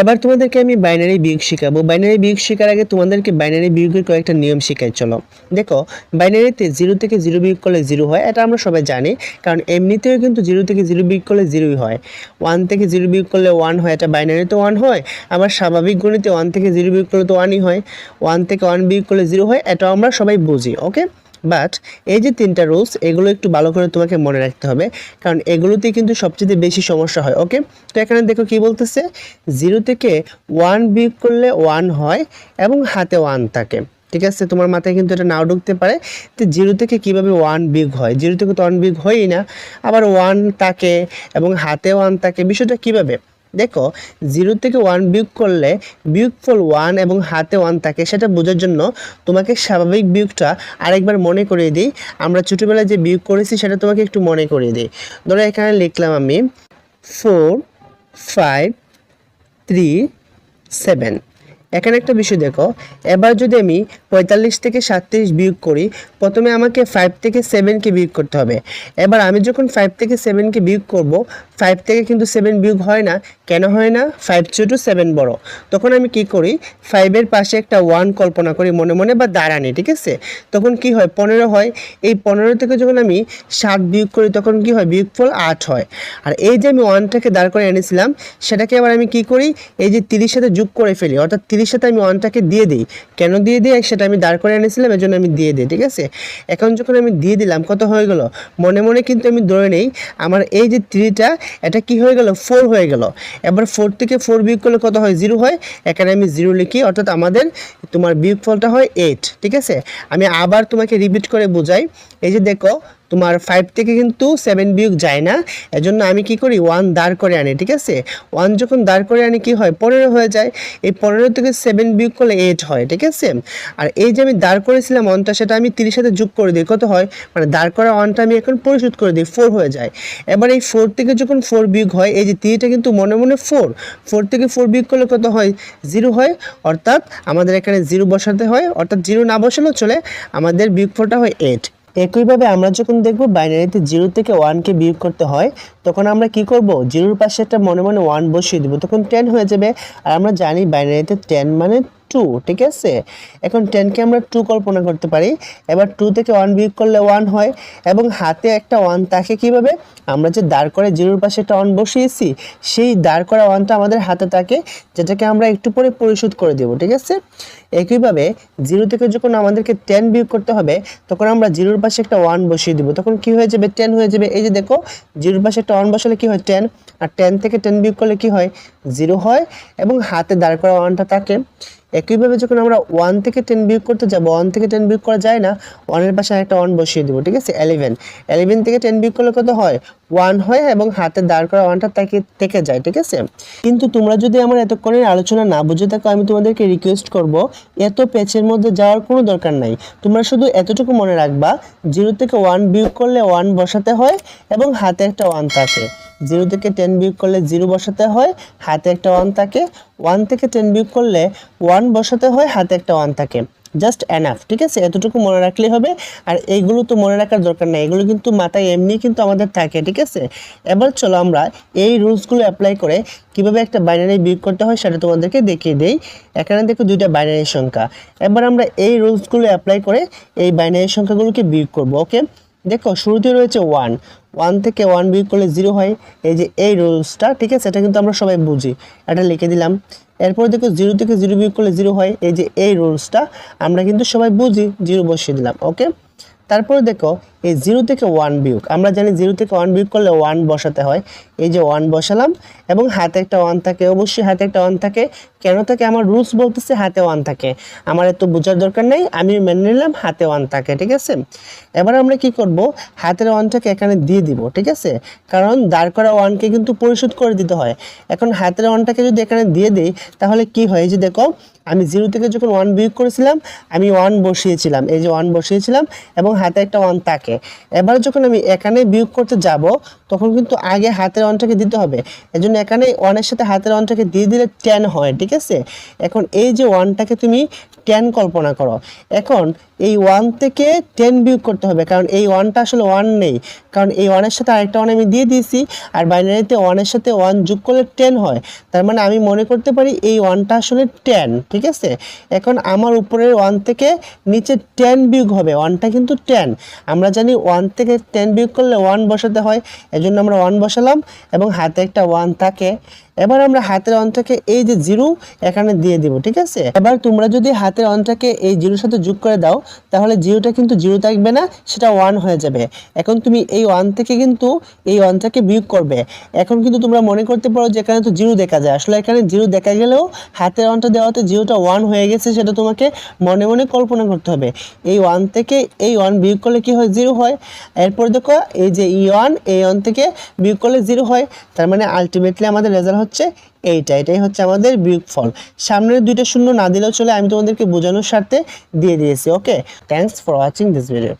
এবার তোমাদেরকে আমি বাইনারি বিয়োগ শেখাবো। বাইনারি বিয়োগ শেখার আগে তোমাদেরকে বাইনারি বিয়োগের কয়েকটা নিয়ম শেখাই, চলো। দেখো বাইনারিতে জিরো থেকে জিরো বিয়োগ করলে জিরো হয়, এটা আমরা সবাই জানি। কারণ এমনিতেও কিন্তু জিরো থেকে জিরো বিয়োগ করলে জিরোই হয়। ওয়ান থেকে জিরো বিয়োগ করলে ওয়ান হয়, এটা বাইনারিতে ওয়ান হয়। আবার স্বাভাবিক গণিতে ওয়ান থেকে জিরো বিয়োগ করলে তো ওয়ানই হয়। ওয়ান থেকে ওয়ান বিয়োগ করলে জিরো হয়, এটাও আমরা সবাই বুঝি ওকে বাট এই যে তিনটা রুলস এগুলো একটু ভালো করে তোমাকে মনে রাখতে হবে। কারণ এগুলোতেই কিন্তু সবচেয়ে বেশি সমস্যা হয় ওকে তো এখানে দেখো কি বলতেছে? জিরো থেকে ওয়ান বিয়োগ করলে ওয়ান হয় এবং হাতে ওয়ান থাকে। ঠিক আছে? তোমার মাথায় কিন্তু এটা নাও ঢুকতে পারে। তো জিরো থেকে কীভাবে ওয়ান বিগ হয়? জিরো থেকে তো ওয়ান বিগ হয়ই না। আবার ওয়ান থাকে এবং হাতে ওয়ান থাকে। বিষয়টা কীভাবে? দেখো জিরো থেকে ওয়ান বিয়োগ করলে বিয়োগফল ওয়ান এবং হাতে ওয়ান থাকে, সেটা বোঝার জন্য তোমাকে স্বাভাবিক বিয়োগটা আরেকবার মনে করিয়ে দিই। আমরা ছোটোবেলায় যে বিয়োগ করেছি, সেটা তোমাকে একটু মনে করিয়ে দিই। ধরো, এখানে লিখলাম আমি ফোর ফাইভ থ্রি সেভেন এখানে একটা বিষয় দেখো, এবার যদি আমি পঁয়তাল্লিশ থেকে সাতত্রিশ বিয়োগ করি, প্রথমে আমাকে ফাইভ থেকে সেভেনকে বিয়োগ করতে হবে। এবার আমি যখন ফাইভ থেকে সেভেনকে বিয়োগ করব ফাইভ থেকে কিন্তু সেভেন বিয়োগ হয় না। কেন হয় না? ফাইভ ছোট সেভেন বড়। তখন আমি কি করি? ফাইভের পাশে একটা ওয়ান কল্পনা করি মনে মনে বা দাঁড়ানি, ঠিক আছে? তখন কি হয়? পনেরো হয়। এই পনেরো থেকে যখন আমি সাত বিয়োগ করি, তখন কি হয়? বিয়োগফল আট হয়। আর এই যে আমি ওয়ানটাকে দাঁড় করে এনেছিলাম, সেটাকে আবার আমি কি করি? এই যে তিরিশ সাথে যোগ করে ফেলি, অর্থাৎ তিরিশ সাথে আমি ওয়ানটাকে দিয়ে দিই। কেন দিয়ে দিই? সেটা আমি দাঁড় করে এনেছিলাম, এজন্য জন্য আমি দিয়ে দিই, ঠিক আছে? এখন যখন আমি দিয়ে দিলাম, কত হয়ে গেল? মনে মনে কিন্তু আমি ধরে নেই, আমার এই যে থ্রিটা, এটা কি হয়ে গেল? ফোর হয়ে গেল। এবার ফোর থেকে ফোর বিয়োগ করলে কত হয়? জিরো হয়। এখানে আমি জিরো লিখি, অর্থাৎ আমাদের তোমার বিয়োগ ফলটা হয় এইট, ঠিক আছে? আমি আবার তোমাকে রিপিট করে বোঝাই। এই যে দেখো তোমার ফাইভ থেকে কিন্তু সেভেন বিয়োগ যায় না। এজন্য আমি কি করি? ওয়ান দাঁড় করে আনি, ঠিক আছে? ওয়ান যখন দাঁড় করে আনি, কি হয়? পনেরো হয়ে যায়। এই পনেরো থেকে সেভেন বিয়োগ করলে এইট হয়, ঠিক আছে? আর এই যে আমি দাঁড় করেছিলাম ওয়ানটা সেটা আমি তিরিশ সাথে যোগ করে দিই। কত হয়? মানে দাঁড় করা ওয়ানটা আমি এখন পরিশোধ করে দিই ফোর হয়ে যায়। এবার এই ফোর থেকে যখন ফোর বিয়োগ হয়, এই যে তিরিটা কিন্তু মনে মনে ফোর ফোর থেকে ফোর বিয়োগ করলে কত হয়? জিরো হয়। অর্থাৎ আমাদের এখানে জিরো বসাতে হয়। অর্থাৎ জিরো না বসালেও চলে। আমাদের বিয়োগ ফোরটা হয় এইট একইভাবে আমরা যখন দেখব বাইনারিতে জিরো থেকে ওয়ানকে বিয়োগ করতে হয়, তখন আমরা কি করব? জিরোর পাশে একটা মনে মনে ওয়ান বসিয়ে দেবো, তখন টেন হয়ে যাবে। আর আমরা জানি বাইনারিতে টেন মানে টু ঠিক আছে? এখন টেনকে আমরা টু কল্পনা করতে পারি। এবার টু থেকে ওয়ান বিয়োগ করলে ওয়ান হয় এবং হাতে একটা ওয়ান তাকে কীভাবে? আমরা যে দাঁড় করে জিরোর পাশে একটা ওয়ান বসিয়েছি, সেই দাঁড় করা ওয়ানটা আমাদের হাতে থাকে, যেটাকে আমরা একটু পরে পরিশোধ করে দেবো, ঠিক আছে? একইভাবে জিরো থেকে যখন আমাদেরকে টেন বিয়োগ করতে হবে, তখন আমরা জিরোর পাশে একটা ওয়ান বসিয়ে দেবো। তখন কি হয়ে যাবে? টেন হয়ে যাবে। এই যে দেখো, জিরোর পাশে একটা ওয়ান বসালে কি হয়? টেন আর টেন থেকে টেন বিয়োগ করলে কি হয়? জিরো হয় এবং হাতে দাঁড় করা ওয়ানটা থাকে। একইভাবে যখন আমরা ওয়ান থেকে টেন বিয়োগ করতে যাব ওয়ান থেকে টেন বিয়োগ করা যায় না ওয়ানের পাশে একটা ওয়ান বসিয়ে দেবো, ঠিক আছে? এলেভেন এলেভেন থেকে টেন বিয়োগ করলে কত হয়? ওয়ান হয় এবং হাতে দাঁড় করা ওয়ানটা তাকে থেকে যায়, ঠিক আছে? কিন্তু তোমরা যদি আমার এতক্ষণের আলোচনা না বুঝে থাকো, আমি তোমাদেরকে রিকোয়েস্ট করব, এত পেচের মধ্যে যাওয়ার কোনো দরকার নাই। তোমরা শুধু এতটুকু মনে রাখবা জিরো থেকে ওয়ান বিয়োগ করলে ওয়ান বসাতে হয় এবং হাতে একটা ওয়ান থাকে। জিরো থেকে টেন বিয়োগ করলে জিরো বসাতে হয়, হাতে একটা ওয়ান থাকে। ওয়ান থেকে টেন বিয়োগ করলে ওয়ান বসাতে হয়, হাতে একটা ওয়ান থাকে। জাস্ট এনাফ ঠিক আছে? এতটুকু মনে রাখলেই হবে। আর এইগুলো তো মনে রাখার দরকার নেই। এগুলো কিন্তু মাথায় এমনি কিন্তু আমাদের থাকে, ঠিক আছে? এবার চলো আমরা এই রুলসগুলো অ্যাপ্লাই করে কীভাবে একটা বাইনারি বিয়োগ করতে হয় সেটা তোমাদেরকে দেখিয়ে দেই। এখানে দেখো দুইটা বাইনারি সংখ্যা। এবার আমরা এই রুলসগুলো অ্যাপ্লাই করে এই বাইনারি সংখ্যাগুলোকে বিয়োগ করব ওকে দেখো, শুরুতে রয়েছে ওয়ান ওয়ান থেকে ওয়ান বিয়োগ করলে জিরো হয়। এই যে এই রুলসটা ঠিক আছে? এটা কিন্তু আমরা সবাই বুঝি। এটা লিখে দিলাম। এরপর দেখো জিরো থেকে জিরো বিয়োগ করলে জিরো হয়, এই যে এই রুলসটা আমরা কিন্তু সবাই বুঝি জিরো বসিয়ে দিলাম ওকে তারপরে দেখো, এই জিরো থেকে ওয়ান বিয়োগ, আমরা জানি জিরো থেকে ওয়ান বিয়োগ করলে ওয়ান বসাতে হয় এই যে ওয়ান বসালাম, এবং হাতে একটা ওয়ান থাকে। অবশ্যই হাতে একটা ওয়ান থাকে। কেন থাকে? আমার রুলস বলতেছে হাতে ওয়ান থাকে। আমার এত বোঝার দরকার নেই, আমি মেনে নিলাম হাতে ওয়ান থাকে, ঠিক আছে? এবার আমরা কি করব? হাতের ওয়ানটাকে এখানে দিয়ে দিব, ঠিক আছে? কারণ দাঁড় করা ওয়ানকে কিন্তু পরিশোধ করে দিতে হয়। এখন হাতের ওয়ানটাকে যদি এখানে দিয়ে দিই, তাহলে কি হয়? যে দেখো, আমি জিরো থেকে যখন ওয়ান বিয়োগ করেছিলাম, আমি ওয়ান বসিয়েছিলাম। এই যে ওয়ান বসিয়েছিলাম, এবং হাতে একটা ওয়ান থাকে। এবার যখন আমি এখানে বিয়োগ করতে যাব, তখন কিন্তু আগে হাতের ওয়ানটাকে দিতে হবে। এর জন্য এখানে ওয়ানের সাথে হাতের ওয়ানটাকে দিয়ে দিলে টেন হয়, ঠিক আছে? এখন এই যে ওয়ানটাকে তুমি টেন কল্পনা করো। এখন এই ওয়ান থেকে টেন বিয়োগ করতে হবে, কারণ এই ওয়ানটা আসলে ওয়ান নেই। কারণ এই ওয়ানের সাথে আরেকটা ওয়ান আমি দিয়ে দিয়েছি, আর বাইনারিতে ওয়ানের সাথে ওয়ান যোগ করলে টেন হয়। তার মানে আমি মনে করতে পারি এই ওয়ানটা আসলে টেন ঠিক আছে? এখন আমার উপরের ওয়ান থেকে নিচে টেন বিয়োগ হবে ওয়ানটা কিন্তু টেন আমরা জানি ওয়ান থেকে টেন বিয়োগ করলে ওয়ান বসাতে হয়, এজন্য আমরা ওয়ান বসালাম। এবং হাতে একটা ওয়ান থাকে এবার আমরা হাতের অন্তকে এই যে জিরো, এখানে দিয়ে দিব, ঠিক আছে? এবার তোমরা যদি হাতের অন্তকে এই জিরোর সাথে যোগ করে দাও, তাহলে জিরোটা কিন্তু জিরো থাকবে না, সেটা ওয়ান হয়ে যাবে। এখন তুমি এই ওয়ান থেকে কিন্তু এই থেকে বিয়োগ করবে। এখন কিন্তু তোমরা মনে করতে পারো যে এখানে তো জিরো দেখা যায়। আসলে এখানে জিরো দেখা গেলেও হাতের অন্ত দেওয়াতে জিরোটা ওয়ান হয়ে গেছে, সেটা তোমাকে মনে মনে কল্পনা করতে হবে। এই ওয়ান থেকে এই ওয়ান বিয়োগ করলে কি হয়? জিরো হয়। এরপর দেখো, এই যে ই ওয়ান, এই ওয়ান থেকে বিয়োগ করলে জিরো হয়। তার মানে আলটিমেটলি আমাদের রেজাল্ট হচ্ছে এইটা, এটাই হচ্ছে আমাদের বিয়োগ ফল। সামনের দুইটা শূন্য না দিলেও চলে, আমি তোমাদেরকে বোঝানোর স্বার্থে দিয়ে দিয়েছি okay thanks for watching this video